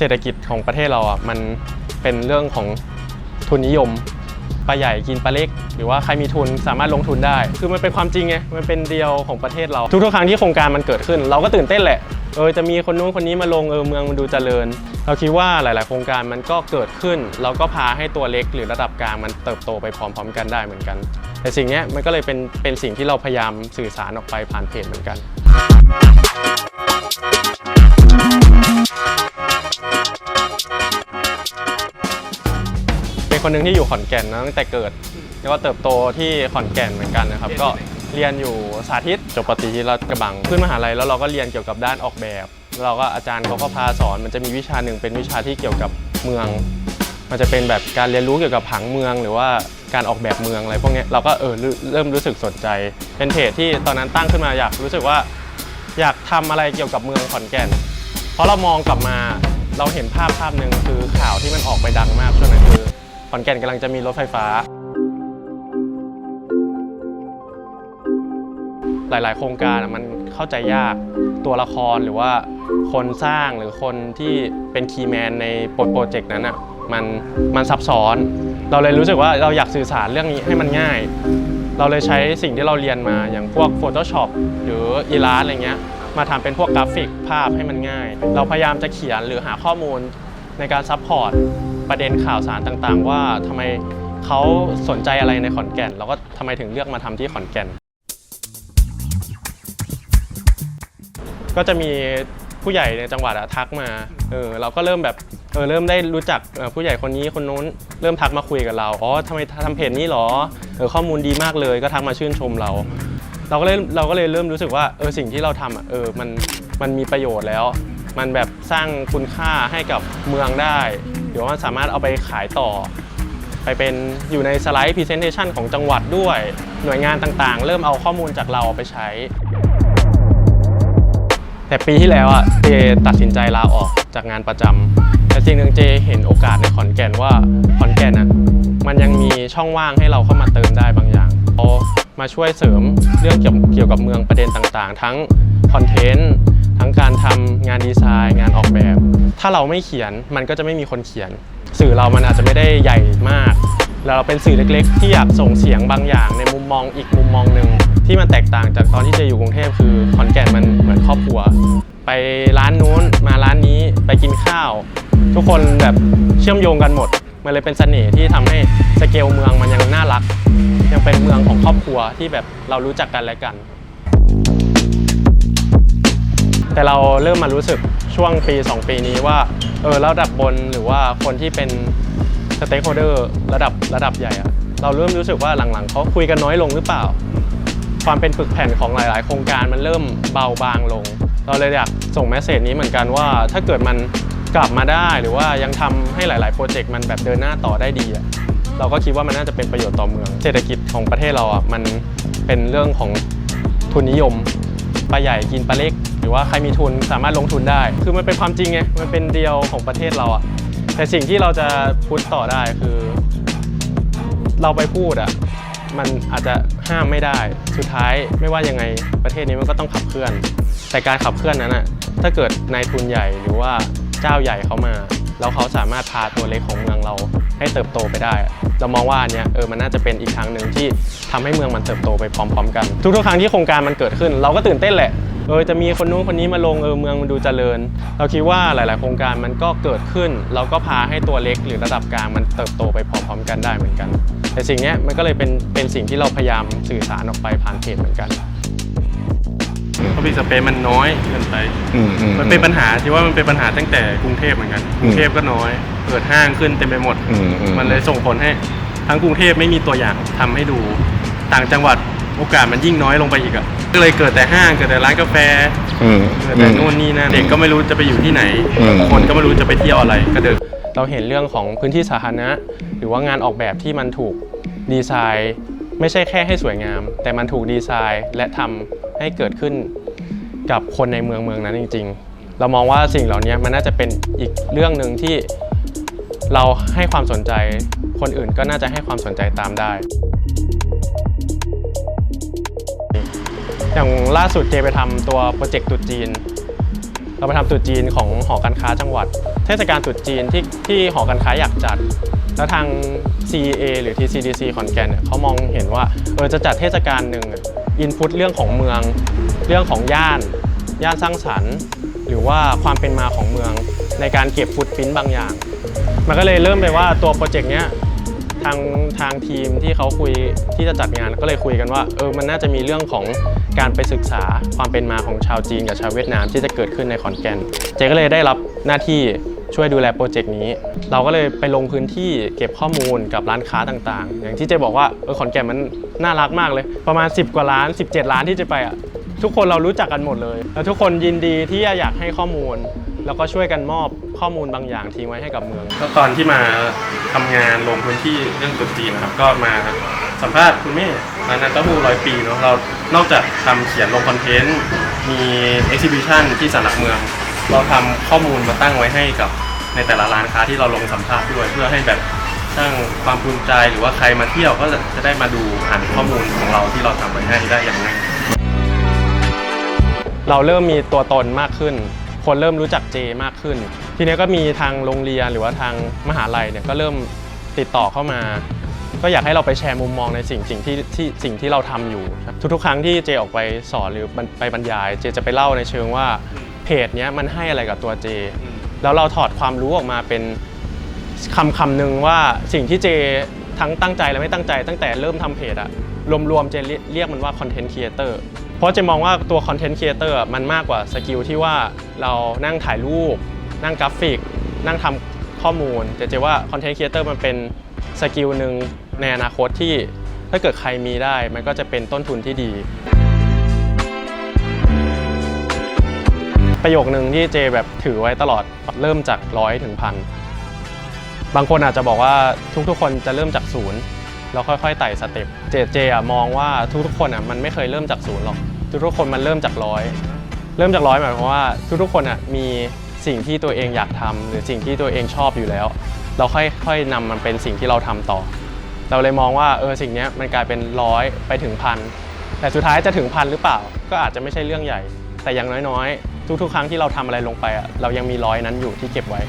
เศรษฐกิจของประเทศเราอะมันเป็นเรื่องของทุนนิยมปลาใหญ่กินปลาเล็ก หรือว่าใครมีทุนสามารถลงทุนได้ คือมันเป็นความจริงไงมันเป็นเดียวของประเทศเรา ทุกๆครั้งที่โครงการมันเกิดขึ้น เราก็ตื่นเต้นแหละเออจะมีคนนู้นคนนี้มาลงเออเมืองมันดูเจริญ เราคิดว่าหลาย ๆ โครงการมันก็เกิดขึ้น เราก็พาให้ตัวเล็กหรือระดับกลางมันเติบโตไปพร้อม ๆ กันได้เหมือนกัน แต่สิ่งนี้มันก็เลยเป็นเป็นสิ่งที่เราพยายามสื่อสารออกไปผ่านเพจเหมือนกัน คนหนึ่งที่อยู่ขอนแก่นนะตั้งแต่เกิด แล้วก็เติบโตที่ขอนแก่นเหมือนกันนะครับ ก็เรียนอยู่สาธิตจบปตรีที่รัฐกระบังขึ้นมหาลัยแล้วเราก็เรียนเกี่ยวกับด้านออกแบบแล้วเราก็อาจารย์เขาก็พาสอน มันจะมีวิชาหนึ่งเป็นวิชาที่เกี่ยวกับเมือง มันจะเป็นแบบการเรียนรู้เกี่ยวกับผังเมือง หรือว่าการออกแบบเมืองอะไรพวกเนี้ยเราก็เออเริ่มเริ่มรู้สึกสนใจ เป็นเพจที่ตอนนั้นตั้งขึ้นมาอยากรู้สึกว่าอยากทำอะไรเกี่ยวกับเมืองขอนแก่น เพราะเรามองกลับมาเราเห็นภาพภาพหนึ่งคือข่าวที่มันออกไปดังมากช่วงนั้นคือ ขอนแก่นกำลังจะมีรถไฟฟ้า หลาย ๆ โครงการมันเข้าใจยากตัวละครหรือว่าคนสร้างหรือคนที่เป็นคีย์แมนในโปรเจกต์นั้นอะมันมันซับซ้อน เราเลยรู้สึกว่าเราอยากสื่อสารเรื่องนี้ให้มันง่าย เราเลยใช้สิ่งที่เราเรียนมาอย่างพวก Photoshop หรือ i l l u s t อะไรเงี้ยมาทำเป็นพวกกราฟิกภาพให้มันง่าย เราพยายามจะเขียนหรือหาข้อมูลในการซัพพอร์ต ประเด็นข่าวสารต่างๆ ว่าทำไมเขาสนใจอะไรในขอนแก่น แล้วก็ทำไมถึงเลือกมาทำที่ขอนแก่น ก็จะมีผู้ใหญ่ในจังหวัดอะทักมาเออเราก็เริ่มแบบเออเริ่มได้รู้จักผู้ใหญ่คนนี้คนนู้นเริ่มทักมาคุยกับเราอ๋อทำไมทำเพจนี้หรอเออข้อมูลดีมากเลยก็ทักมาชื่นชมเรา เราก็เลยเราก็เลยเริ่มรู้สึกว่าเออสิ่งที่เราทำอะเออมันมันมีประโยชน์แล้ว มันแบบสร้างคุณค่าให้กับเมืองได้หรือว่าสามารถเอาไปขายต่อ ไปเป็นอยู่ในสไลด์พรีเซนเทชันของจังหวัดด้วย หน่วยงานต่างๆ เริ่มเอาข้อมูลจากเราไปใช้ แต่ปีที่แล้วอะเจตัดสินใจลาออกจากงานประจำแต่สิ่งหนึ่งเจเห็นโอกาสในขอนแก่นว่าขอนแก่นอะมันยังมีช่องว่างให้เราเข้ามาเติมได้บางอย่างเรามาช่วยเสริมเรื่องเกี่ยวเกี่ยวกับเมืองประเด็นต่างๆ ทั้งคอนเทนต์ ทั้งการทำงานดีไซน์ งานออกแบบ ถ้าเราไม่เขียนมันก็จะไม่มีคนเขียน สื่อเรามันอาจจะไม่ได้ใหญ่มากแล้วเราเป็นสื่อเล็กๆ ที่อยากส่งเสียงบางอย่าง ในมุมมองอีกมุมมองหนึ่งที่มันแตกต่างจากตอนที่เจอยู่กรุงเทพคือขอนแก่นมันเหมือนครอบครัว ไปร้านนู้นมาร้านนี้ไปกินข้าว ทุกคนแบบเชื่อมโยงกันหมด มันเลยเป็นเสน่ห์ที่ทำให้สเกลเมืองมันยังน่ารัก ยังเป็นเมืองของครอบครัวที่แบบเรารู้จักกันและกัน แต่เราเริ่มมารู้สึกช่วงปี 2 ปีนี้ว่าเออระดับบนหรือว่าคนที่เป็นสเต็กโฮเดอร์ระดับระดับใหญ่อะเราเริ่มรู้สึกว่าหลังๆเขาคุยกันน้อยลงหรือเปล่า ความเป็นปึกแผ่นของหลาย ๆ โครงการมันเริ่มเบาบางลง เราเลยอยากส่งแมสเซจนี้เหมือนกันว่า ถ้าเกิดมันกลับมาได้หรือว่ายังทำให้หลาย ๆ โปรเจกต์มันแบบเดินหน้าต่อได้ดีอะเราก็คิดว่ามันน่าจะเป็นประโยชน์ต่อเมือง เศรษฐกิจของประเทศเราอะมันเป็นเรื่องของทุนนิยม ปลาใหญ่กินปลาเล็ก หรือว่าใครมีทุนสามารถลงทุนได้ คือมันเป็นความจริงไงมันเป็นเดียวของประเทศเราอะแต่สิ่งที่เราจะพูดต่อได้คือ เราไปพูดอะมันอาจจะห้ามไม่ได้ สุดท้ายไม่ว่ายังไงประเทศนี้มันก็ต้องขับเคลื่อน แต่การขับเคลื่อนนั้นอะถ้าเกิดนายทุนใหญ่หรือว่าเจ้าใหญ่เขามา แล้วเขาสามารถพาตัวเล็กของเมืองเราให้เติบโตไปได้ เรามองว่าอันเนี้ยเออมันน่าจะเป็นอีกทางหนึ่งที่ทำให้เมืองมันเติบโตไปพร้อม ๆ กัน ทุกๆครั้งที่โครงการมันเกิดขึ้น เราก็ตื่นเต้นแหละเออจะมีคนนู้นคนนี้มาลงเออเมืองมันดูเจริญ เราคิดว่าหลาย ๆ โครงการมันก็เกิดขึ้น เราก็พาให้ตัวเล็กหรือระดับกลางมันเติบโตไปพร้อม ๆ กันได้เหมือนกัน แต่สิ่งนี้มันก็เลยเป็นเป็นสิ่งที่เราพยายามสื่อสารออกไปผ่านเพจเหมือนกัน เพราะบีสเปซมันน้อยเกินไปอืมอืมันเป็นปัญหาที่ว่ามันเป็นปัญหาตั้งแต่กรุงเทพเหมือนกัน กรุงเทพก็น้อย เปิดห้างขึ้นเต็มไปหมดอืมอืมันเลยส่งผลให้ทั้งกรุงเทพไม่มีตัวอย่างทำให้ดู ต่างจังหวัดโอกาสมันยิ่งน้อยลงไปอีกอะก็เลยเกิดแต่ห้างเกิดแต่ร้านกาแฟอืมเกิดแต่นู่นนี่นั่นเด็กก็ไม่รู้จะไปอยู่ที่ไหนอืมคนก็ไม่รู้จะไปเที่ยวอะไรก็เดินเราเห็นเรื่องของพื้นที่สาธารณะหรือว่างานออกแบบที่มันถูกดีไซน์ ไม่ใช่แค่ให้สวยงาม แต่มันถูกดีไซน์และทำให้เกิดขึ้นกับคนในเมืองเมืองนั้นจริง ๆ เรามองว่าสิ่งเหล่านี้มันน่าจะเป็นอีกเรื่องหนึ่งที่เราให้ความสนใจ คนอื่นก็น่าจะให้ความสนใจตามได้ อย่างล่าสุดเจไปทำตัวโปรเจกต์ตุจีน เราไปทำตรุษจีนของหอการค้าจังหวัด เทศกาลตรุษจีนที่ที่หอการค้าอยากจัด แล้วทาง CEA หรือ TCDC ขอนแก่นเนี่ยเขามองเห็นว่าเออจะจัดเทศกาลหนึ่งอินพุตเรื่องของเมือง เรื่องของย่าน ย่านสร้างสรรค์ หรือว่าความเป็นมาของเมืองในการเก็บฟุตปริ้นบางอย่าง มันก็เลยเริ่มไปว่าตัวโปรเจกต์เนี้ยทางทางทีมที่เขาคุยที่จะจัดงานก็เลยคุยกันว่าเออมันน่าจะมีเรื่องของ การไปศึกษาความเป็นมาของชาวจีนกับชาวเวียดนามที่จะเกิดขึ้นในขอนแก่น เจก็เลยได้รับหน้าที่ช่วยดูแลโปรเจกต์นี้ เราก็เลยไปลงพื้นที่เก็บข้อมูลกับร้านค้าต่างๆ อย่างที่เจบอกว่าเออขอนแก่นมันน่ารักมากเลย ประมาณ 10 กว่าร้าน 17 ร้านที่จะไปอะทุกคนเรารู้จักกันหมดเลย แล้วทุกคนยินดีที่อยากให้ข้อมูล แล้วก็ช่วยกันมอบข้อมูลบางอย่างทิ้งไว้ให้กับเมือง ก็ตอนที่มาทำงานลงพื้นที่เรื่องตรุษจีนนะครับก็มา สัมภาษณ์คุณแม่ร้านนั้นเต้าหู้ร้อยปีเนาะเรานอกจากทำเขียนลงคอนเทนต์มีเอ็กซิบิชันที่สารหลักเมือง เราทำข้อมูลมาตั้งไว้ให้กับในแต่ละร้านค้าที่เราลงสัมภาษณ์ด้วยเพื่อให้แบบสร้างความภูมิใจหรือว่าใครมาเที่ยวก็จะได้มาดูอ่านข้อมูลของเราที่เราทำไว้ให้ได้อย่างง่ายเราเริ่มมีตัวตนมากขึ้น คนเริ่มรู้จักเจมากขึ้น ทีนี้ก็มีทางโรงเรียนหรือว่าทางมหาลัยเนี่ยก็เริ่มติดต่อเข้ามา ก็อยากให้เราไปแชร์มุมมองในสิ่งสิ่งที่ที่สิ่งที่เราทำอยู่ครับทุกๆ ครั้งที่เจออกไปสอนหรือไปบรรยาย เจจะไปเล่าในเชิงว่าเพจเนี้ยมันให้อะไรกับตัวเจ แล้วเราถอดความรู้ออกมาเป็นคำคำหนึ่งว่าสิ่งที่เจทั้งตั้งใจและไม่ตั้งใจ ตั้งแต่เริ่มทำเพจอะรวมๆเจเรียเรียกมันว่าคอนเทนต์ครีเอเตอร์เพราะเจมองว่าตัวคอนเทนต์ครีเอเตอร์มันมากกว่าสกิลที่ว่าเรานั่งถ่ายรูป นั่งกราฟิก นั่งทำข้อมูลเจเจว่าคอนเทนต์ครีเอเตอร์มันเป็นสกิลหนึ่ง ในอนาคตที่ถ้าเกิดใครมีได้ มันก็จะเป็นต้นทุนที่ดี ประโยคหนึ่งที่เจแบบถือไว้ตลอดเริ่มจากร้อยถึงพันบางคนอาจจะบอกว่าทุกๆ คนจะเริ่มจากศูนย์แล้วค่อยๆไต่สเต็ปเจเจอะมองว่าทุกๆคนอะมันไม่เคยเริ่มจากศูนย์หรอกทุกๆคนมันเริ่มจากร้อยเริ่มจากร้อยหมายความว่าทุกๆคนอะมีสิ่งที่ตัวเองอยากทำหรือสิ่งที่ตัวเองชอบอยู่แล้ว เราค่อยๆนำมันเป็นสิ่งที่เราทำต่อ เราเลยมองว่าเออสิ่งนี้มันกลายเป็นร้อยไปถึงพันแต่สุดท้ายจะถึงพันหรือเปล่า ก็อาจจะไม่ใช่เรื่องใหญ่ แต่อย่างน้อยๆ ทุกๆ ครั้งที่เราทำอะไรลงไปอะเรายังมีร้อยนั้นอยู่ที่เก็บไว้